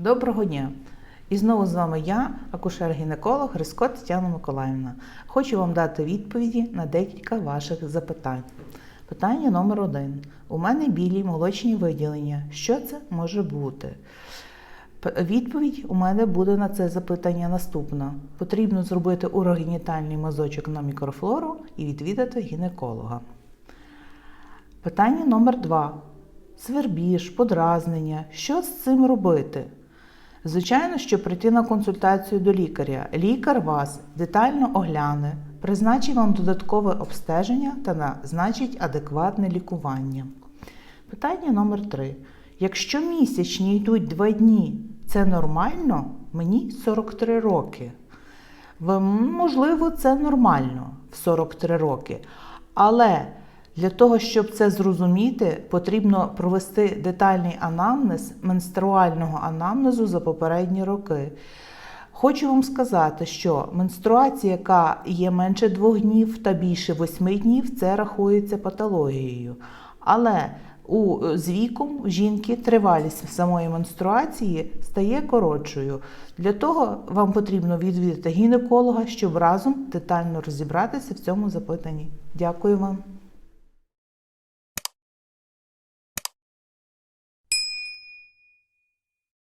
Доброго дня! І знову з вами я, акушер-гінеколог Грицько Тетяна Миколаївна. Хочу вам дати відповіді на декілька ваших запитань. Питання номер один. У мене білі молочні виділення. Що це може бути? Відповідь у мене буде на це запитання наступна. Потрібно зробити урогенітальний мазочок на мікрофлору і відвідати гінеколога. Питання номер два. Свербіж, подразнення. Що з цим робити? Звичайно, що прийти на консультацію до лікаря. Лікар вас детально огляне, призначить вам додаткове обстеження та назначить адекватне лікування. Питання номер три. Якщо місячні йдуть два дні, це нормально? Мені 43 роки. Можливо, це нормально в 43 роки. Але для того, щоб це зрозуміти, потрібно провести детальний анамнез менструального анамнезу за попередні роки. Хочу вам сказати, що менструація, яка є менше двох днів та більше восьми днів, це рахується патологією. Але у, з віком жінки тривалість самої менструації стає коротшою. Для того вам потрібно відвідати гінеколога, щоб разом детально розібратися в цьому запитанні. Дякую вам.